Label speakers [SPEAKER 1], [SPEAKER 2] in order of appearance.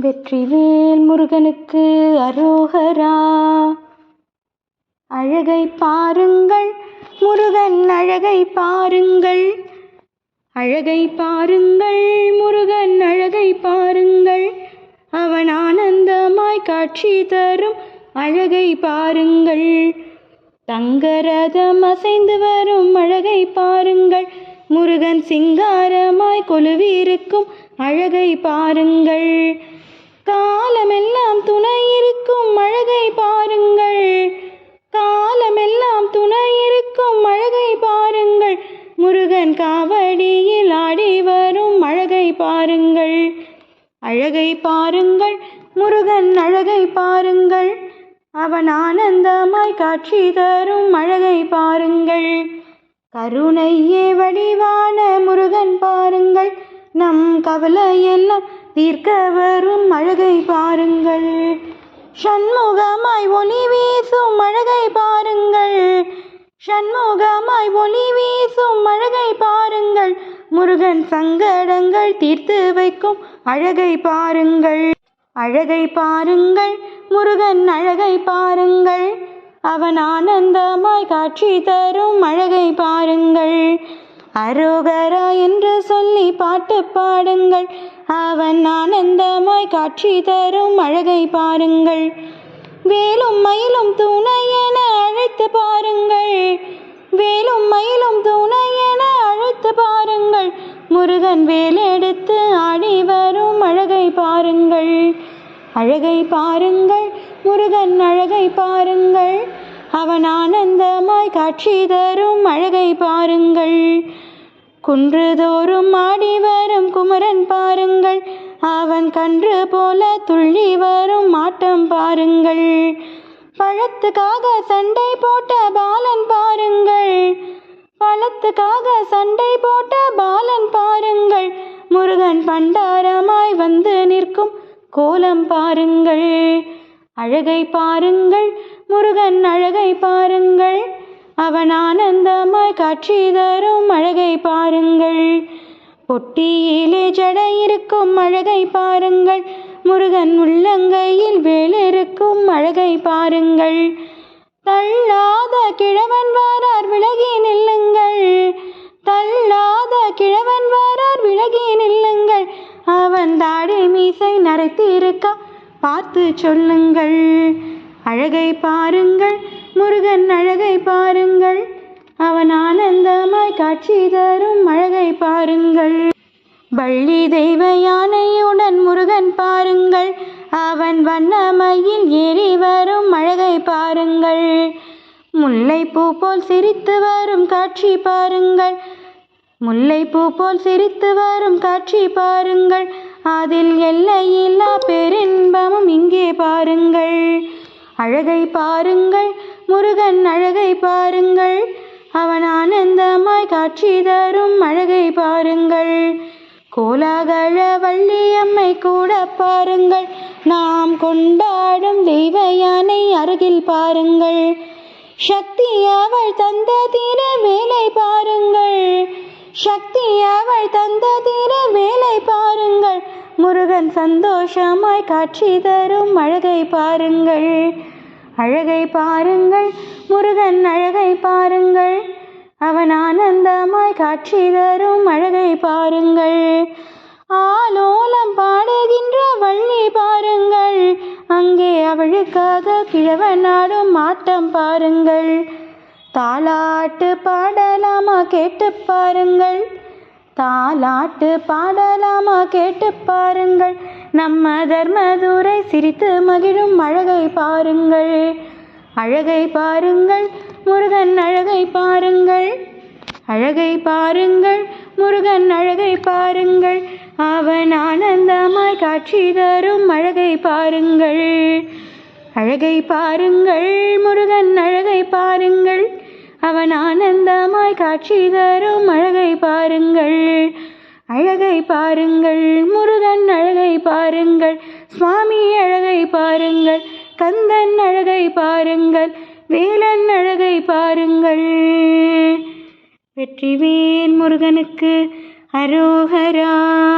[SPEAKER 1] வெற்றிவேல் முருகனுக்கு அரோகரா. அழகை பாருங்கள் முருகன் அழகை பாருங்கள். அழகை பாருங்கள் முருகன் அழகை பாருங்கள். அவன் ஆனந்தமாய் காட்சி தரும் அழகை பாருங்கள். தங்கரதம் அசைந்து வரும் அழகை பாருங்கள். முருகன் சிங்காரமாய் கொலுவிருக்கும் அழகை பாருங்கள். காலமெல்லாம் துணை இருக்கும் அழகை பாருங்கள். காலமெல்லாம் துணை இருக்கும் அழகை பாருங்கள். முருகன் காவடியில் ஆடி வரும் அழகை பாருங்கள். அழகை பாருங்கள் முருகன் அழகை பாருங்கள். அவன் ஆனந்தமாய் காட்சி தரும் அழகை பாருங்கள். கருணையே வடிவான முருகன் பாருங்கள். நம் கவலையெல்லாம் தீர்க்க வரும் அழகை பாருங்கள். சண்முகமாய் ஒளி வீசும் அழகை பாருங்கள். சண்முகமாய் ஒளி வீசும் அழகை பாருங்கள். முருகன் சங்கடங்கள் தீர்த்து வைக்கும் அழகை பாருங்கள். அழகை பாருங்கள் முருகன் அழகை பாருங்கள். அவன் ஆனந்தமாய் காட்சி தரும் அழகை பாருங்கள். அரோகரா என்று சொல்லி பாட்டு பாடுங்கள். அவன் ஆனந்தமாய் காட்சி தரும் அழகை பாருங்கள். வேலும் மயிலும் துணை என அழைத்து பாருங்கள். வேலும் மயிலும் துணை என அழைத்து பாருங்கள். முருகன் வேலெடுத்து ஆடி வரும் அழகை பாருங்கள். அழகை பாருங்கள் முருகன் அழகை பாருங்கள். அவன் ஆனந்தமாய் காட்சி தரும் அழகை பாருங்கள். குன்றுதோறும் ஆடி வரும் குமரன் பாருங்கள். அவன் கன்று போல துள்ளி வரும் ஆட்டம் பாருங்கள். பழத்துக்காக சண்டை போட்ட பாலன் பாருங்கள். பழத்துக்காக சண்டை போட்ட பாலன் பாருங்கள். முருகன் பண்டாரமாய் வந்து நிற்கும் கோலம் பாருங்கள். அழகை பாருங்கள். முருகன் அழகை பாருங்கள். அவன் ஆனந்தமாய் காட்சி தரும் அழகை பாருங்கள். பொட்டியிலே ஜடை இருக்கும் அழகை பாருங்கள். முருகன் உள்ளங்கையில் வேலிருக்கும் அழகை பாருங்கள். தள்ளாத கிழவன் வாரார் விலகி நில்லுங்கள். தள்ளாத கிழவன் வாரார் விலகி நில்லுங்கள். அவன் தாடி மீசை நரைத்திருக்க பார்த்து சொல்லுங்கள். அழகை பாருங்கள். முருகன் அழகை பாருங்கள். அவன் ஆனந்தமாய் காட்சி தரும் அழகை பாருங்கள். வள்ளி தெய்வ யானையுடன் முருகன் பாருங்கள். அவன் வண்ணமையில் ஏறி வரும் அழகை பாருங்கள். முல்லைப்பூ போல் சிரித்து வரும் காட்சி பாருங்கள். முல்லைப்பூ போல் சிரித்து வரும் காட்சி பாருங்கள். அதில் எல்லையில்லா பெரின்பமும் இங்கே பாருங்கள். அழகை பாருங்கள். முருகன் அழகை பாருங்கள். அவன் ஆனந்தமாய் காட்சி தரும் அழகை பாருங்கள். கோலாகல வள்ளியம்மை கூட பாருங்கள். நாம் கொண்டாடும் தெய்வ யானை அருகில் பாருங்கள். சக்தி அவள் தந்த தீர வேலை பாருங்கள். சக்தி அவள் தந்த தீர வேலை பாருங்கள். முருகன் சந்தோஷமாய் காட்சி தரும் அழகை பாருங்கள். அழகை பாருங்கள் முருகன் அழகை பாருங்கள். அவன் ஆனந்தமாய் காட்சி தரும் அழகை பாருங்கள். ஆலோலம் பாடுகின்ற வள்ளி பாருங்கள். அங்கே அவளுக்காக கிழவன் நாடும் ஆட்டம் பாருங்கள். தாலாட்டு பாடலாமா கேட்டு பாருங்கள். தாலாட்டு பாடலாமா கேட்டு பாருங்கள். நம்ம தர்மதுரை சிரித்து மகிழும் அழகை பாருங்கள். அழகை பாருங்கள் முருகன் அழகை பாருங்கள். அழகை பாருங்கள் முருகன் அழகை பாருங்கள். அவன் ஆனந்தமாய் காட்சி தரும் அழகை பாருங்கள். அழகை பாருங்கள் முருகன் அழகை பாருங்கள். அவன் ஆனந்தமாய் காட்சி தரும் அழகை பாருங்கள். அழகை பாருங்கள் பாருங்கள். சுவாமி அழகை பாருங்கள். கந்தன் அழகை பாருங்கள். வேலன் அழகை பாருங்கள். வெற்றிவேல் முருகனுக்கு அரோகரா.